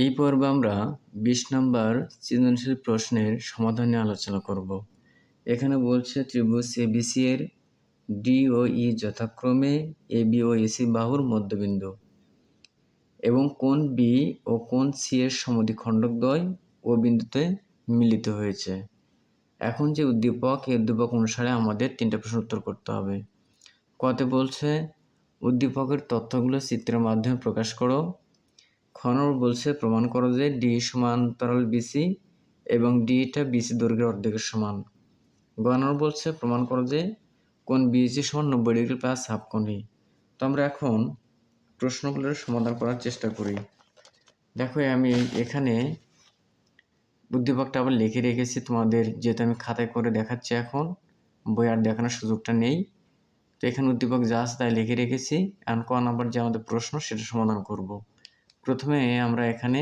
এই পর্বে আমরা বিশ নম্বর সৃজনশীল প্রশ্নের সমাধান নিয়ে আলোচনা করব। এখানে বলছে ত্রিভুজ এবিসি এর ডি ও ই যথাক্রমে এ বি ও এসি বাহুর মধ্যবিন্দু এবং কোন বি ও কোন সি এর সমদ্বিখণ্ডকদ্বয় ও বিন্দুতে মিলিত হয়েছে। এখন যে উদ্দীপক এই উদ্দীপক অনুসারে আমাদের তিনটা প্রশ্ন উত্তর করতে হবে। কতে বলছে, উদ্দীপকের তথ্যগুলো চিত্রের মাধ্যমে প্রকাশ করো। নম্বর বলছে, প্রমাণ করো যে ডি সমান্তরাল বিসি এবং ডিটা বিসি দৈর্ঘ্যের অর্ধেকের সমান। গ নম্বর বলছে, প্রমাণ করো যে কোন বিসি সমান নব্বই ডিগ্রি প্লাস হাফ কোণ। তো আমরা এখন প্রশ্নগুলোর সমাধান করার চেষ্টা করি। দেখো, আমি এখানে উদ্দীপকটা আবার লিখে রেখেছি তোমাদের, যেহেতু আমি খাতায় করে দেখাচ্ছি এখন, বই আর দেখানোর সুযোগটা নেই। তো এখানে উদ্দীপক যা আছে তাই লিখে রেখেছি। এখন ক নাম্বার যে আমাদের প্রশ্ন, সেটা সমাধান করব। প্রথমে আমরা এখানে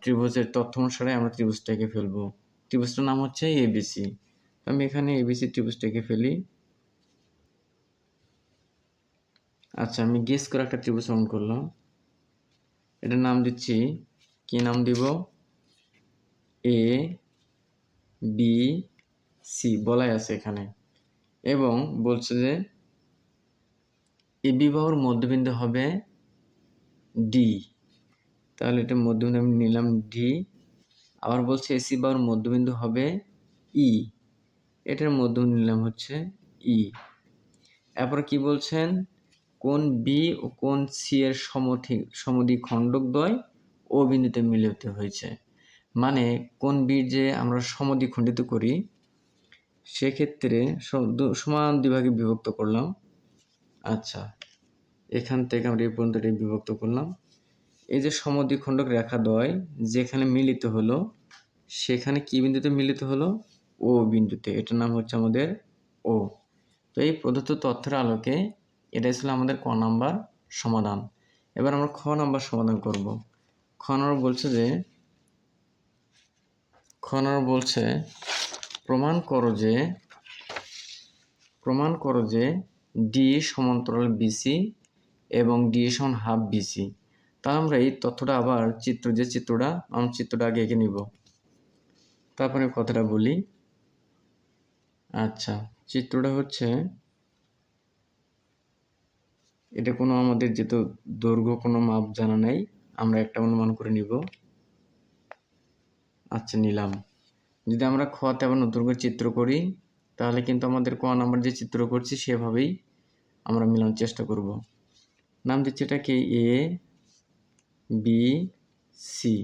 ত্রিভুজের তথ্য অনুসারে আমরা ত্রিভুজটাকে ফেলব। ত্রিভুজটার নাম হচ্ছে এবিসি আমি এখানে এবিসি ত্রিভুজটাকে ফেলি। আচ্ছা আমি গেস করে একটা ত্রিভুজ অঙ্কন করলাম। এটার নাম দিচ্ছি, কি নাম দিব? এ বি সি বলাই আছে এখানে। এবং বলছে যে, এ বিবাহর মধ্যবিন্দু হবে ডি তাহলে এটা মধ্যবিন্দু আমি নিলাম ডি আবার বলছে এসি বাহুর মধ্যবিন্দু হবে ই এটার মধ্যবিন্দু নিলাম হচ্ছে ই এরপর কি বলছেন? কোন বি ও কোন সি এর সমথি সমদ্বি খণ্ডকদ্বয় ও বিন্দুতে মিলিত হয়েছে? মানে কোন বির যে আমরা সমদ্বিখণ্ডিত করি, সেক্ষেত্রে সমান দুভাগে বিভক্ত করলাম। আচ্ছা। এখান থেকে আমরা এই পর্যন্ত এটা বিভক্ত করলাম। এই যে সমদ্বিখণ্ডক রেখা দ্বয় যেখানে মিলিত হলো, সেখানে কি বিন্দুতে মিলিত হলো? ও বিন্দুতে। এটার নাম হচ্ছে আমাদের ও তো এই প্রদত্ত তথ্যের আলোকে এটাই ছিল আমাদের ক নাম্বার সমাধান। এবার আমরা খ নাম্বার সমাধান করব। খ নম্বর বলছে যে, খ নম্বর বলছে, প্রমাণ করো যে, প্রমাণ করো যে ডি সমান্তরাল বিসি এবং ডি সমান হাফ বিসি। তা আমরা এই তথ্যটা আবার চিত্র, যে চিত্রটা, আমরা চিত্রটা আগে এঁকে নিব। তারপরে কথাটা বলি। আচ্ছা চিত্রটা হচ্ছে, এটা কোনো আমাদের যেহেতু দৈর্ঘ্য, কোনো মাপ জানা নেই, আমরা একটা অনুমান করে নিব। আচ্ছা নিলাম। যদি আমরা আবার নতুন করে চিত্র করি, তাহলে কিন্তু আমাদের ক নাম্বার যে চিত্র করছি, সেভাবেই আমরা মিলানোর চেষ্টা করব। নাম দিচ্ছি এটা কি এ বি সি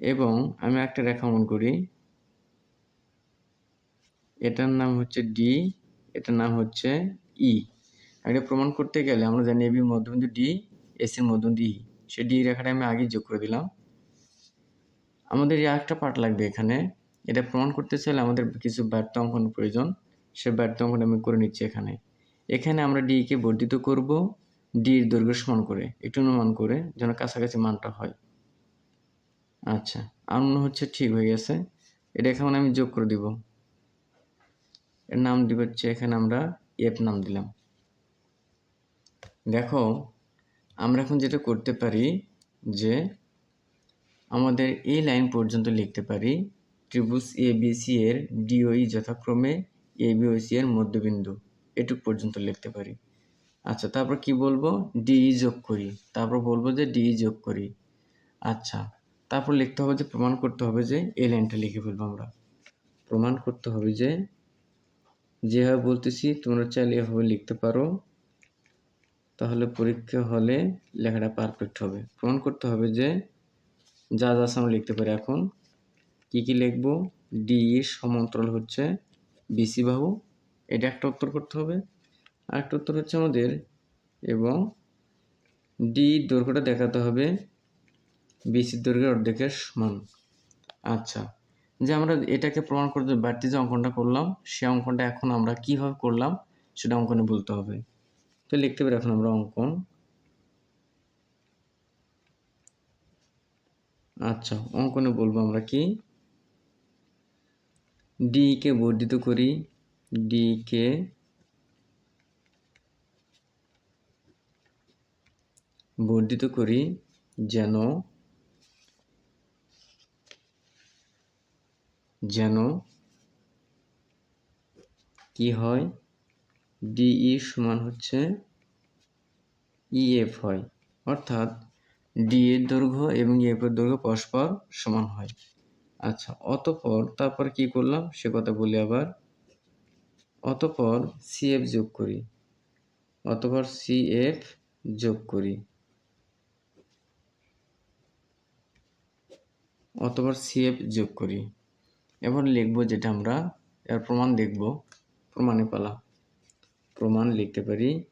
এবং আমি একটা রেখা অঙ্কন করি। এটার নাম হচ্ছে ডি এটার নাম হচ্ছে ই এটা প্রমাণ করতে গেলে আমরা জানি এবি মধ্যবিন্দু ডি এসির মধ্যবিন্দু ই সে ডি রেখাটা আমি আগেই যোগ করে দিলাম। আমাদের এই একটা পার্ট লাগবে এখানে। এটা প্রমাণ করতে চাইলে আমাদের কিছু ব্যর্থ অঙ্কন প্রয়োজন। সে ব্যর্থ অঙ্কন আমি করে নিচ্ছি এখানে। এখানে আমরা ডি কে বর্ধিত করব। ডির দৈর্ঘ্য সমান করে, একটু অনুমান করে যেন কাছাকাছি মানটা হয়। আচ্ছা আর মনে হচ্ছে ঠিক হয়ে গেছে। এটা এখন আমি যোগ করে দিব। এর নাম দিব হচ্ছে, এখানে আমরা এফ নাম দিলাম। দেখো, আমরা এখন যেটা করতে পারি যে আমাদের এই লাইন পর্যন্ত লিখতে পারি ত্রিভুজ এ বিসি এর ডিওই যথাক্রমে এ বিওসি এর মধ্যবিন্দু, এটুক পর্যন্ত লিখতে পারি। আচ্ছা তারপর কি বলব? ডি যোগ করি। তারপর বলব যে ডি যোগ করি। আচ্ছা তারপর লিখতে হবে যে, প্রমাণ করতে হবে যে, এই লাইনটা লিখে ফেলব আমরা। প্রমাণ করতে হবে যে, যেভাবে বলতেছি, তোমরা চাইলে এভাবে লিখতে পারো। তাহলে পরীক্ষা হলে লেখাটা পারফেক্ট হবে। প্রমাণ করতে হবে যে, যা যা আমরা লিখতে পারি এখন। কি কি লিখব? ডি সমান্তরাল হচ্ছে বিসি বাহু। এটা একটা উত্তর করতে হবে। আর একটা উত্তর হচ্ছে আমাদের, এবং ডি দৈর্ঘ্যটা দেখাতে হবে বিসির দৈর্ঘ্যের অর্ধেকের সমান। আচ্ছা যে আমরা এটাকে প্রমাণ করতে বাড়তি যে অঙ্কনটা করলাম, সে অঙ্কনটা এখন আমরা কীভাবে করলাম, সেটা অঙ্কনে বলতে হবে। তো লিখতে পারি এখন আমরা অঙ্কন। আচ্ছা অঙ্কনে বলব আমরা কি? ডি কে বর্ধিত করি ডি কে বর্ধিত করি যেন যেন কি হয়? ডিই সমান হচ্ছে ইএফ হয়। অর্থাৎ ডি এর দৈর্ঘ্য এবং ইএফ এর দৈর্ঘ্য পরস্পর সমান হয়। আচ্ছা অতপর তারপর কি করলাম? সে কথা বলি আবার। অতপর সিএফ যোগ করি। অতপর সিএফ যোগ করি। অতপর সিএফ যোগ করি। এবার লিখব যেটা আমরা, এর প্রমাণ দেখব, প্রমাণে পালা। প্রমাণ লিখতে পারি।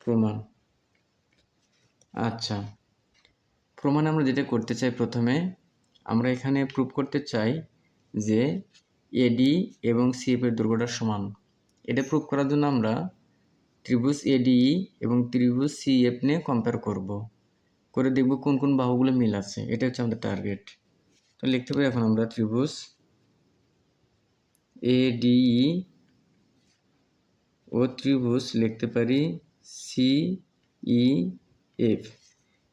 প্রমাণ। আচ্ছা। প্রমাণে আমরা যেটা করতে চাই প্রথমে, আমরা এখানে প্রুভ করতে চাই যে এডি এবং সিএফ এর দৈর্ঘ্যটা সমান। এটা প্রুভ করার জন্য আমরা ত্রিভুজ এডিই এবং ত্রিভুজ সিএফ নিয়ে কম্পেয়ার করব। করে দেখব কোন কোন বাহুগুলো মিল আছে। এটা হচ্ছে আমাদের টার্গেট তো লিখতে পারি এখন আমরা ত্রিভুজ। এডিই ও ত্রিভুজ লিখতে পারি সি ই এফ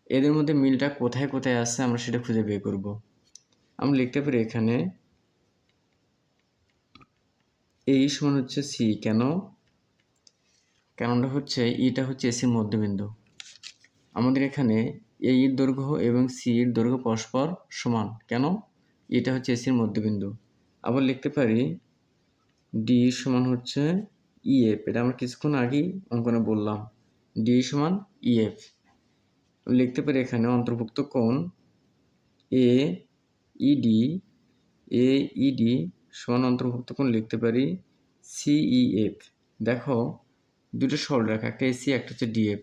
এদের মধ্যে মিলটা কোথায় কোথায় আছে আমরা সেটা খুঁজে বের করব। আমরা লিখতে পারি এখানে এই সমান হচ্ছে সি কেন? কারণটা হচ্ছে ইটা হচ্ছে এসির মধ্যবিন্দু। আমাদের এখানে এই এর দৈর্ঘ্য এবং সি এর দৈর্ঘ্য পরস্পর সমান। কেন? এটা হচ্ছে এসির মধ্যবিন্দু। আবার লিখতে পারি ডি সমান হচ্ছে ইএফ এটা আমরা কিছুক্ষণ আগেই অঙ্কনে বললাম। ডি সমান ইএফ লিখতে পারি এখানে অন্তর্ভুক্ত কোণ এ ইডি এ ইডি সমান অন্তর্ভুক্ত কোণ লিখতে পারি সিইএফ দেখো, দুটো সরলরেখা, একটা এসি একটা হচ্ছে ডিএফ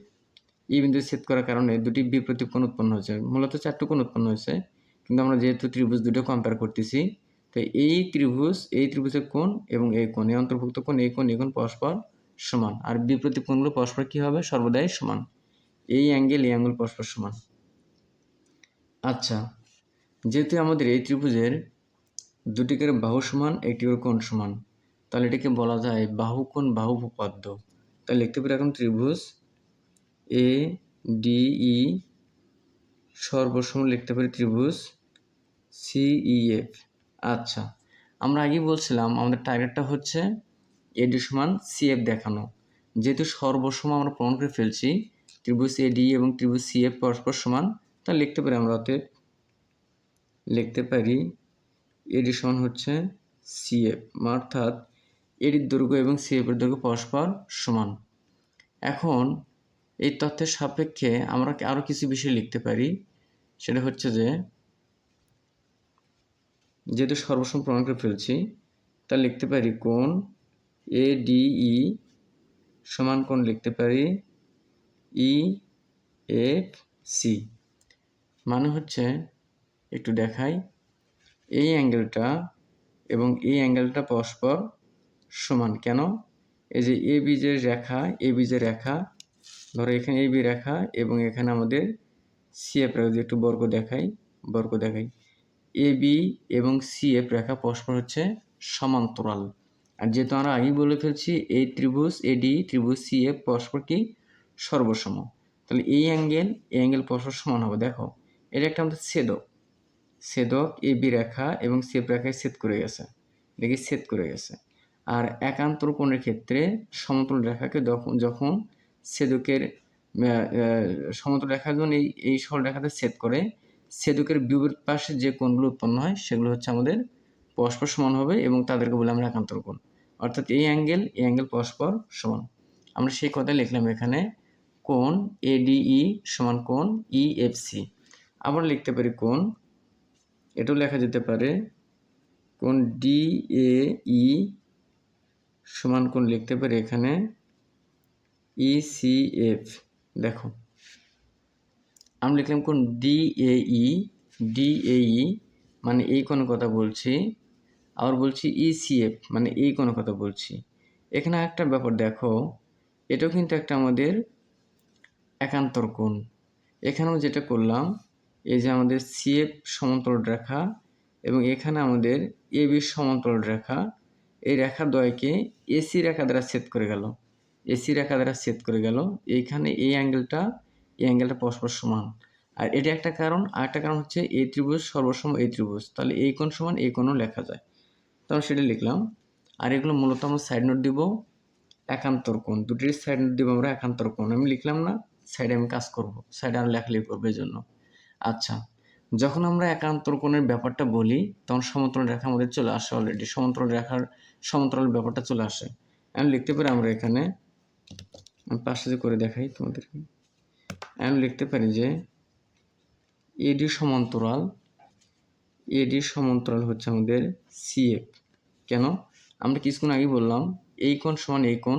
এই বিন্দু ছেদ করার কারণে দুটি বিপ্রতীপ কোণ উৎপন্ন হয়েছে। মূলত চারটে কোণ উৎপন্ন হয়েছে, কিন্তু আমরা যেহেতু ত্রিভুজ দুটো কম্পেয়ার করতেছি, তো এই ত্রিভুজ, এই ত্রিভুজের কোণ এবং এই কোণ, এই অন্তর্ভুক্ত কোণ, এই কোণ এই কোণ পরস্পর সমান। আর বিপ্রতীপ কোণগুলো পরস্পর কী হবে? সর্বদাই সমান। এই অ্যাঙ্গেল এই অ্যাঙ্গেল পরস্পর সমান। আচ্ছা যেহেতু আমাদের এই ত্রিভুজের দুটিকের বাহু সমান, একটির কোণ সমান, তাহলে এটাকে বলা যায় বাহু কোণ, বাহু উপপাদ্য। তাহলে লিখতে পারি এখন ত্রিভুজ এ ডিই সর্বসম লিখতে পারি ত্রিভুজ সিইএফ আচ্ছা আমরা আগেই বলছিলাম আমাদের টার্গেটটা হচ্ছে এডি সমান সিএফ দেখানো। যেহেতু সর্বসম আমরা প্রমাণ করে ফেলছি, ত্রিভুজ এডি এবং ত্রিভুজ সিএফ পরস্পর সমান তা লিখতে পারি আমরা অতএব লিখতে পারি এডি সমান হচ্ছে সিএফ অর্থাৎ এডির দৈর্ঘ্য এবং সিএফের দৈর্ঘ্য পরস্পর সমান। এখন এই তথ্যের সাপেক্ষে আমরা আরও কিছু বিষয় লিখতে পারি? সেটা হচ্ছে যে, যেহেতু সর্বসম প্রমাণ করে ফেলছি, তা লিখতে পারি কোন? এ ডিই সমান কোন লিখতে পারি? ই এফ সি মানে হচ্ছে, একটু দেখাই। এই অ্যাঙ্গেলটা এবং এই অ্যাঙ্গেলটা পরস্পর সমান কেন? এই যে এ বীজের রেখা এ বীজের রেখা ধরো এখানে এ বি রেখা এবং এখানে আমাদের সিএফ রেখা যদি একটু বর্গ দেখাই বর্গ দেখাই। এ বি এবং সিএফ রেখা পরস্পর হচ্ছে সমান্তরাল। আর যেহেতু আমরা আগেই বলে ফেলছি এই ত্রিভুজ এডি ত্রিভুজ সিএফ পরস্পর কি? সর্বসম। তাহলে এই অ্যাঙ্গেল এই অ্যাঙ্গেল পরস্পর সমান হবে, দেখো। এটা একটা আমাদের ছেদক। ছেদক এ বি রেখা এবং সিএফ রেখায় ছেদ করে গেছে। দেখি, ছেদ করে গেছে। আর একান্তর কোণের ক্ষেত্রে সমতল রেখাকে যখন যখন ছেদকের সমতল রেখার জন্য এই এই সরল রেখাতে ছেদ করে সেদুকের বিপরীত পাশে যে কোণগুলো উৎপন্ন হয় সেগুলো হচ্ছে আমাদের পরস্পর সমান হবে এবং তাদেরকে বলে আমরা একান্তর কোণ। অর্থাৎ এই অ্যাঙ্গেল এই অ্যাঙ্গেল পরস্পর সমান। আমরা সেই কথা লিখলাম এখানে, কোণ এডিই সমান কোণ ইএফসি। আবার লিখতে পারি কোণ, এটাও লেখা যেতে পারে, কোণ ডিএই সমান কোণ লিখতে পারি এখানে। ইসিএফ দেখো। আমি লিখলাম কোন ডিএই ডিএই মানে এই কোনো কথা বলছি। আবার বলছি ইসিএফ মানে এই কোনো কথা বলছি। এখানে একটা ব্যাপার দেখো, এটাও কিন্তু একটা আমাদের একান্তর কোণ। এখানেও যেটা করলাম, এই যে আমাদের সিএফ সমান্তরাল রেখা এবং এখানে আমাদের এ বি সমান্তরাল রেখা, এই রেখা দ্বয়কে এসি রেখা দ্বারা ছেদ করে গেল। এসি রেখা দ্বারা ছেদ করে গেল। এইখানে এই অ্যাঙ্গেলটা এই অ্যাঙ্গেলটা পরস্পর সমান। আর এটা একটা কারণ, আর একটা কারণ হচ্ছে এই ত্রিভুজ সর্বসম এই ত্রিভুজ। তাহলে এই কোণ সমান এই কোণও লেখা যায়। তাহলে সেটা লিখলাম। আর এগুলো মূলত আমরা সাইড নোট দিব, একান্তর কোণ। দুটির সাইড নোট দিব আমরা একান্তর কোণ। আমি লিখলাম না সাইডে আমি কাজ করব। সাইডে আর লেখালেখি করব এই জন্য। আচ্ছা যখন আমরা একান্তর কোণের ব্যাপারটা বলি, তখন সমান্তরাল রেখা আমাদের চলে আসে অলরেডি সমান্তরাল রেখার সমান্তরাল ব্যাপারটা চলে আসে। আমি লিখতে পারি আমরা এখানে আমি পাশে করে দেখাই তোমাদেরকে। আমি লিখতে পারি যে, এডি সমান্তরাল এডি সমান্তরাল হচ্ছে আমাদের সিএফ কেন? আমরা কিছুক্ষণ আগে বললাম, এই কোণ সমান এই কোণ,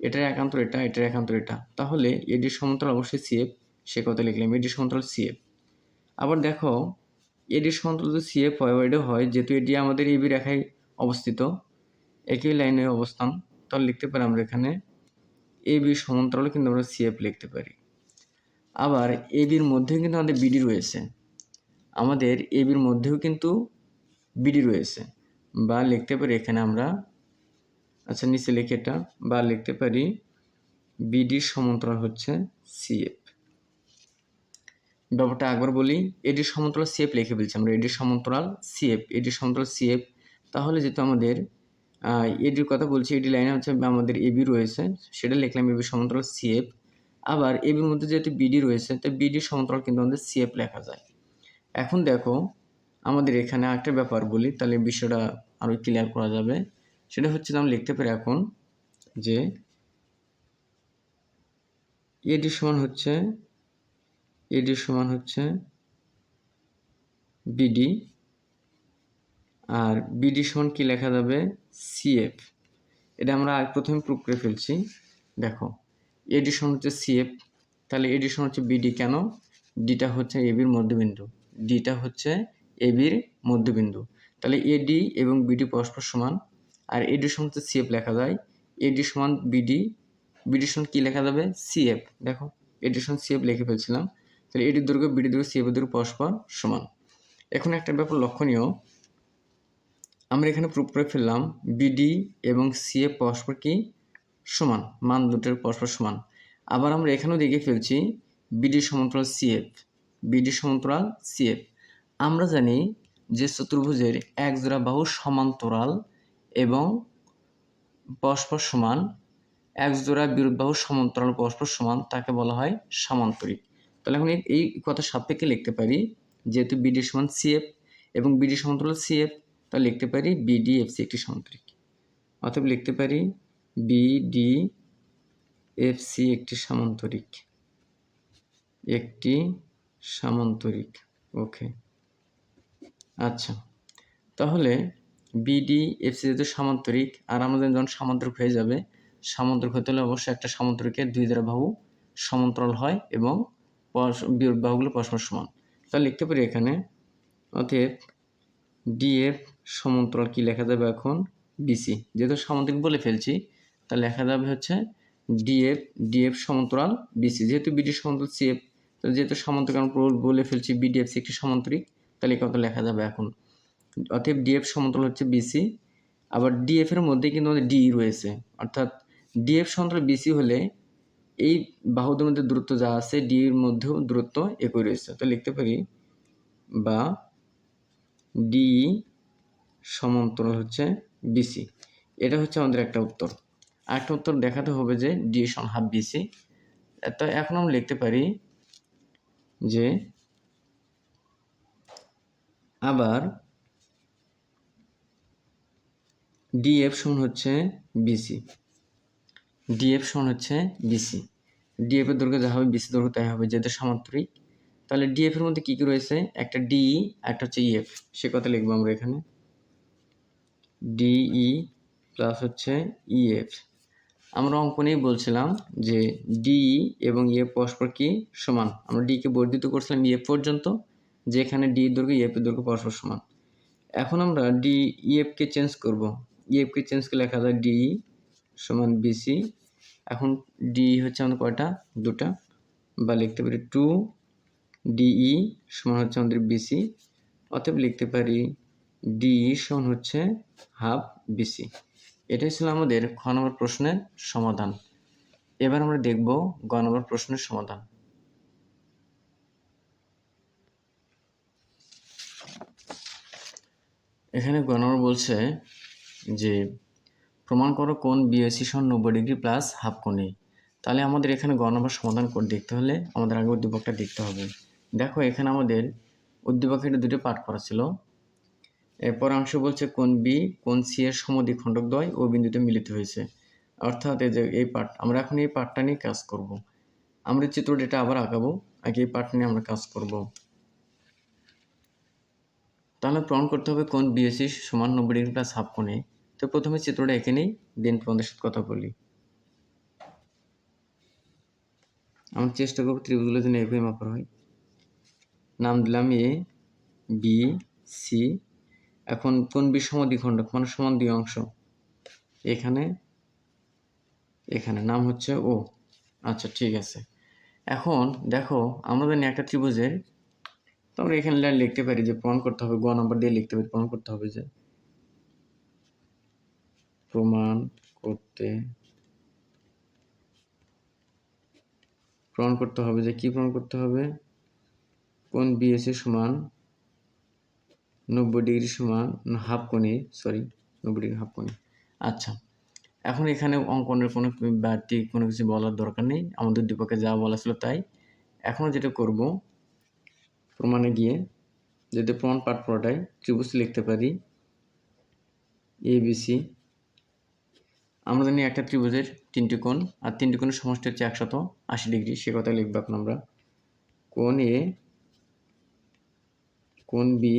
এটার একান্তর এটা, এটার একান্তর এটা। তাহলে এডি সমান্তরাল অবশ্যই সিএফ সে কথা লিখলাম, এডি সমান্তরাল সিএফ আবার দেখো, এডি সমান্তরাল যদি সিএফ হয় হয়, যেহেতু এটি আমাদের এবি রেখায় অবস্থিত, একই লাইনে অবস্থান, তাহলে লিখতে পারি আমরা এখানে এবি সমান্তরাল কিন্তু আমরা সিএফ লিখতে পারি। আবার এবির মধ্যেও কিন্তু আমাদের বিডি রয়েছে। আমাদের এবির মধ্যেও কিন্তু বিডি রয়েছে। বা লিখতে পারি এখানে আমরা আচ্ছা নিচে লিখে এটা, বা লিখতে পারি বিডি সমান্তরাল হচ্ছে সিএফ ব্যাপারটা একবার বলি এডি সমান্তরাল সিএফ লিখে ফেলছি আমরা। এডি সমান্তরাল সিএফ এডি সমান্তরাল সিএফ তাহলে যেহেতু আমাদের এডির কথা বলছি, এডি লাইনে হচ্ছে আমাদের এবি রয়েছে, সেটা লিখলাম এবি সমান্তরাল সিএফ আবার এবির মধ্যে যেহেতু বিডি রয়েছে, তো বিডি সমান্তরাল কিন্তু আমাদের সিএফ লেখা যায়। এখন দেখো, আমাদের এখানে একটা ব্যাপার বলি, তাহলে বিষয়টা আরও ক্লিয়ার করা যাবে। সেটা হচ্ছে আমরা লিখতে পারি এখন যে এডি সমান হচ্ছে, এডি সমান হচ্ছে বিডি আর বিডি সমান কি লেখা যাবে? সিএফ এটা আমরা প্রথমে প্রুভ করে ফেলছি। দেখো এডি সমান হচ্ছে সিএফ তাহলে এডি সমান হচ্ছে বিডি কেন? ডিটা হচ্ছে এবির মধ্যবিন্দু। ডিটা হচ্ছে এবির মধ্যবিন্দু। তাহলে এডি এবং বিডি পরস্পর সমান। আর এডি সমান হচ্ছে সিএফ লেখা যায়। এডি সমান বিডি বিডি সমান কী লেখা যাবে? সিএফ দেখো এডি সমান সিএফ লিখে ফেলছিলাম। তাহলে এডির দৈর্ঘ্য বিডি দৈর্ঘ্য সিএফের দৈর্ঘ্য পরস্পর সমান। এখন একটা ব্যাপার লক্ষণীয়। আমরা এখানে প্রুফ করে ফেললাম বিডি এবং সিএফ পরস্পর কি সমান? মান দুটোর পরস্পর সমান। আবার আমরা এখানেও দেখে ফেলছি বিডি সমান্তরাল সিএফ বিডি সমান্তরাল সিএফ আমরা জানি যে চতুর্ভুজের এক জোড়া বাহু সমান্তরাল এবং পরস্পর সমান, এক জোড়া বিরোধ বাহু সমান্তরাল পরস্পর সমান তাকে বলা হয় সামান্তরিক। তাহলে এখন এই কথা সাপেক্ষে লিখতে পারি, যেহেতু বিডি সমান সিএফ এবং বিডি সমান্তরাল সিএফ তাহলে লিখতে পারি বিডিএফসি একটি সামান্তরিক অথবা লিখতে পারি বিডি এফসি একটি সামান্তরিক। একটি সামান্তরিক ওকে আচ্ছা তাহলে বিডি এফসি যেহেতু সামান্তরিক, আর আমাদের যখন সামান্তরিক হয়ে যাবে, সামান্তরিক হতে হলে অবশ্যই একটা সামান্তরিকের দুই দ্বারা বাহু সমান্তরাল হয় এবং বাহুগুলো পরস্পর সমান। তাহলে লিখতে পারি এখানে, অতএব ডিএফ সমান্তরাল কি লেখা যাবে এখন? বিসি যেহেতু সামান্তরিক বলে ফেলছি, তা লেখা যাবে হচ্ছে ডিএফ ডিএফ সমান্তরাল বিসি যেহেতু বিডি সমান্তরাল সিএফ তো যেহেতু সমান্তরিক আমরা বলে ফেলছি বিডিএফ সি একটি সমান্তরিক তাহলে কত লেখা যাবে এখন। অতএব ডিএফ সমান্তরাল হচ্ছে বিসি আবার ডিএফ এর মধ্যে কিন্তু আমাদের ডি রয়েছে। অর্থাৎ ডিএফ সমান্তরাল বিসি হলে এই বাহুদের মধ্যে দূরত্ব যা আছে ডি এর মধ্যেও দূরত্ব একই রয়েছে। তো লিখতে পারি বা ডি সমান্তরাল হচ্ছে বিসি এটা হচ্ছে আমাদের একটা উত্তর। আরেকটা উত্তর দেখাতে হবে যে ডি সমান হাফ বিসি তো এখন আমরা লিখতে পারি যে আবার ডিএফ সমান হচ্ছে বিসি ডিএফ সমান হচ্ছে বিসি ডিএফ এর দৈর্ঘ্য যা হবে বিসি দৈর্ঘ্য, তাই হবে যেহেতু সামান্তরিক। তাহলে ডিএফ এর মধ্যে কী কী রয়েছে? একটা ডিই একটা হচ্ছে ইএফ সে কথা লিখব আমরা এখানে। ডিই প্লাস হচ্ছে ইএফ আমরা অঙ্কনেই বলছিলাম যে ডি এবং ইএফ পরস্পর কি সমান? আমরা ডিকে বর্ধিত করছিলাম ইএফ পর্যন্ত, যেখানে ডি দৈর্ঘ্য ইএফের দৈর্ঘ্য পরস্পর সমান। এখন আমরা ডি ইএফকে চেঞ্জ করব। ইএফকে চেঞ্জ করে লেখা যায় ডি সমান বিসি এখন ডি হচ্ছে আমাদের কয়টা? দুটা। বা লিখতে পারি টু ডিই সমান হচ্ছে আমাদের বিসি অতএব লিখতে পারি ডি সমান হচ্ছে হাফ বিসি। এটাই ছিল আমাদের খ নম্বর প্রশ্নের সমাধান। এবার আমরা দেখব গ নম্বর প্রশ্নের সমাধান। এখানে গ নম্বর বলছে যে, প্রমাণ করো কোন বিএসি সমান নব্বই ডিগ্রি প্লাস হাফ কোণে। তাহলে আমাদের এখানে গ নম্বর সমাধান করে দেখতে হলে আমাদের আগে উদ্দীপকটা দেখতে হবে। দেখো এখানে আমাদের উদ্দীপকের দুটো পাঠ করা ছিল। এরপর অংশ বলছে কোন বি, কোন সি এর সমদ্বিখণ্ডক দ্বয় ও বিন্দুতে মিলিত হয়েছে। অর্থাৎ এই যে এই পার্ট আমরা এখন এই পার্টটা নিয়ে কাজ করব। আমরা চিত্রটা এটা আবার আঁকাবো আগে এই পার্ট নিয়ে আমরা কাজ করব। তাহলে প্রমাণ করতে হবে কোন বিএসি সমান নব্বই ডিগ্রি প্লাস হাফ কোণে। তো প্রথমে চিত্রটা এঁকে নেই, দেন তোমাদের সাথে কথা বলি। আমরা চেষ্টা করব ত্রিভুজগুলো যেন এভাবে মাপার হয়। নাম দিলাম এ, বি, সি এখন কোন বিষম দ্বিখণ্ডক মানে সমান দুই অংশ। এখানে এখানে। নাম হচ্ছে ও। আচ্ছা ঠিক আছে। এখন দেখো, আমরা জানি একটা ত্রিভুজের, তো আমরা এখানে লাইন লিখতে পারি যে প্রমাণ করতে হবে, গ নম্বর দিয়ে লিখতে পারি প্রমাণ করতে হবে যে প্রমাণ করতে প্রমাণ করতে হবে যে কি প্রমাণ করতে হবে? কোন বিএসি সমান নব্বই ডিগ্রি সমান হাফ কোণে সরি নব্বই ডিগ্রি হাফ কোণে। আচ্ছা এখন এখানে অঙ্কনের কোনো বাড়তি কোনো কিছু বলার দরকার নেই। আমাদের দুপক্ষে যা বলা ছিল তাই। এখন যেটা করব, প্রমাণে গিয়ে যদি প্রমাণ পাঠ পুরোটাই ত্রিভুজ লিখতে পারি এ বিসি আমরা জানি একটা ত্রিভুজের তিনটি কোণ, আর তিনটি কোণের সমষ্টি হচ্ছে একশত আশি ডিগ্রি। সে কথা লিখব এখন আমরা। কোণ এ কোণ বি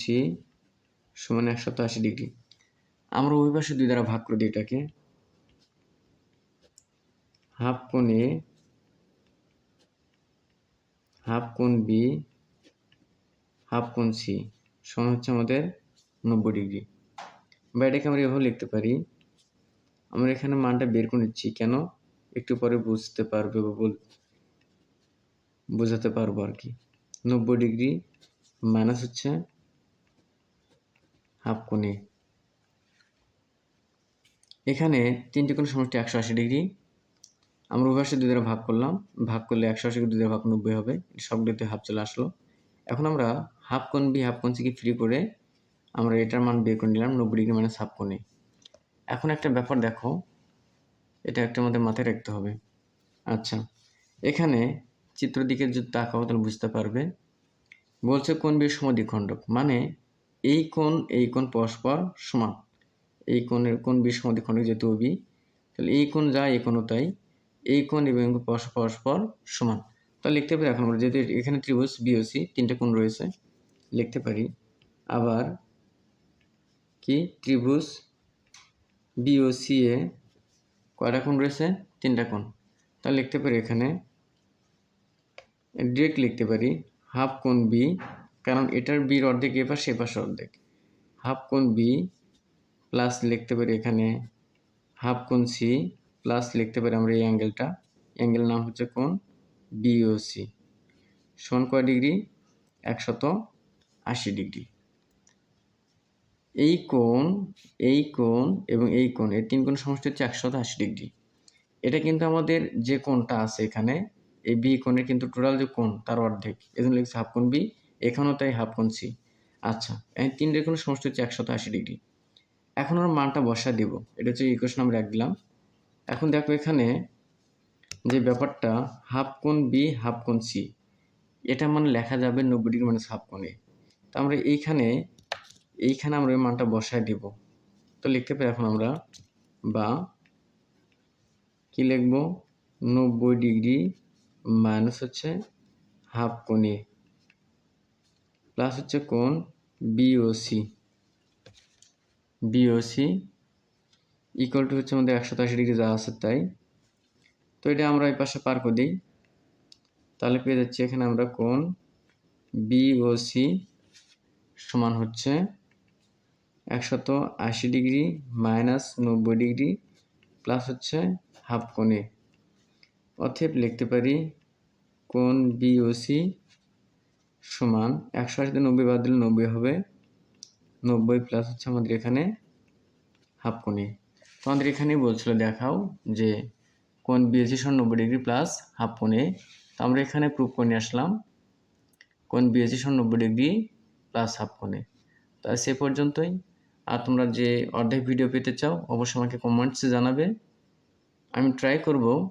সি সমান একশত আশি ডিগ্রি। আমরা ওই পাশে দুই দ্বারা ভাগ করে দিই এটাকে। হাফ কোণ এ, হাফ কোণ বি, হাফ কোণ সি সমান হচ্ছে আমাদের নব্বই ডিগ্রি। বা এটাকে আমরা এভাবে লিখতে পারি, আমরা এখানে মানটা বের করে নিচ্ছি কেন? একটু পরে বুঝতে পারবে বা বল বোঝাতে পারব আর কি। নব্বই ডিগ্রি মাইনাস হচ্ছে হাফ কোণে। এখানে তিনটি কোণ সমষ্টি একশো আশি ডিগ্রি। আমরা উভয় দুই দ্বারা ভাগ করলাম। ভাগ করলে একশো আশিকে দুই ভাগ নব্বই হবে। সবগুলিতে হাফ চলে আসলো। এখন আমরা হাফ কোণ বি, হাফ কোণ সিকে ফ্রি করে আমরা এটার মান বের করে নিলাম নব্বই ডিগ্রি মাইনাস হাফ কোণে। এখন একটা ব্যাপার দেখো, এটা একটা আমাদের মাথায় রাখতে হবে। আচ্ছা এখানে চিত্র দিকে যদি তাকাও তাহলে বুঝতে পারবে। বলছে কোন বি সমদ্বিখণ্ডক মানে এই কোণ এই কোণ পরস্পর সমান। এই কোণের কোন বি সমদ্বিখণ্ডক যেহেতু বি, তাহলে এই কোণ যা, এই কোণও তাই। এই কোণ এবং পরস্পর পরস্পর সমান। তাহলে লিখতে পারি, এখন যেহেতু এখানে ত্রিভুজ বিওসি তিনটে কোণ রয়েছে, লিখতে পারি। আবার কি? ত্রিভুজ বিওসি এ কয়টা কোণ রয়েছে? তিনটা কোণ। তাহলে লিখতে পারি এখানে ডিরেক্ট লিখতে পারি হাফ কোণ বি কারণ এটার বির অর্ধেক এ পাশে এ পাশে অর্ধেক। হাফ কোণ বি প্লাস লিখতে পারি এখানে হাফ কোণ সি প্লাস লিখতে পারি আমরা এই অ্যাঙ্গেলটা অ্যাঙ্গেল নাম হচ্ছে কোণ বিওসি সমান কয় ডিগ্রি? একশত আশি ডিগ্রি। এই কোণ এই কোণ এবং এই কোণ এই তিন কোণ সমষ্টি হচ্ছে একশত আশি ডিগ্রি। এটা কিন্তু আমাদের যে কোণটা আছে এখানে, এই বি কোণের কিন্তু টোটাল যে কোণ, তার অর্ধেক। এজন্য লিখছে হাফ কোণ বি এখানেও তাই হাফ কোণ সি আচ্ছা এই তিনটের কোনো সমষ্টি হচ্ছে একশত আশি ডিগ্রি। এখন আমরা মানটা বসা দেব। এটা হচ্ছে ইকুয়েশন আমরা এক দিলাম। এখন দেখো এখানে যে ব্যাপারটা হাফ কোণ বি হাফ কোণ সি এটা মানে লেখা যাবে নব্বই ডিগ্রি মানে হাফ কোণে। তো আমরা এইখানে এইখানে আমরা ওই মানটা বসায় দেব। তো লিখতে পারি এখন আমরা বা কি লিখব? নব্বই ডিগ্রি মাইনাস হচ্ছে হাফ কোণে। প্লাস হচ্ছে কোণ বিওসি বিওসি ইকুয়াল টু হচ্ছে আমাদের একশো আশি ডিগ্রি যা আছে তাই। তো এটা আমরা এই পাশে পার করে। দিই তাহলে পেয়ে যাচ্ছি এখানে আমরা কোণ বিওসি সমান হচ্ছে একশত আশি ডিগ্রি মাইনাস নব্বই ডিগ্রি প্লাস হচ্ছে হাফ কোণে। অথেব লিখতে পারি কোণ বিওসি সমান একশো আশিতে নব্বই বাদ দিলে নব্বই হবে। নব্বই প্লাস হচ্ছে আমাদের এখানে হাফ কোণে। তোমাদের এখানেই বলছিল দেখাও যে কোন বিএসি সমান নব্বই ডিগ্রি প্লাস হাফ কোণে। তো আমরা এখানে প্রুফ করে নিয়ে আসলাম কোন বিএসি সমান নব্বই ডিগ্রি প্লাস হাফ কোণে। তাই সে পর্যন্তই। আর তোমরা যে অর্ধেক ভিডিও পেতে চাও, অবশ্যই আমাকে কমেন্টসে জানাবে। আমি ট্রাই করব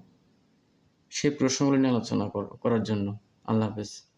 সেই প্রশ্নগুলো নিয়ে আলোচনা কর- করার জন্য। আল্লাহ হাফেজ।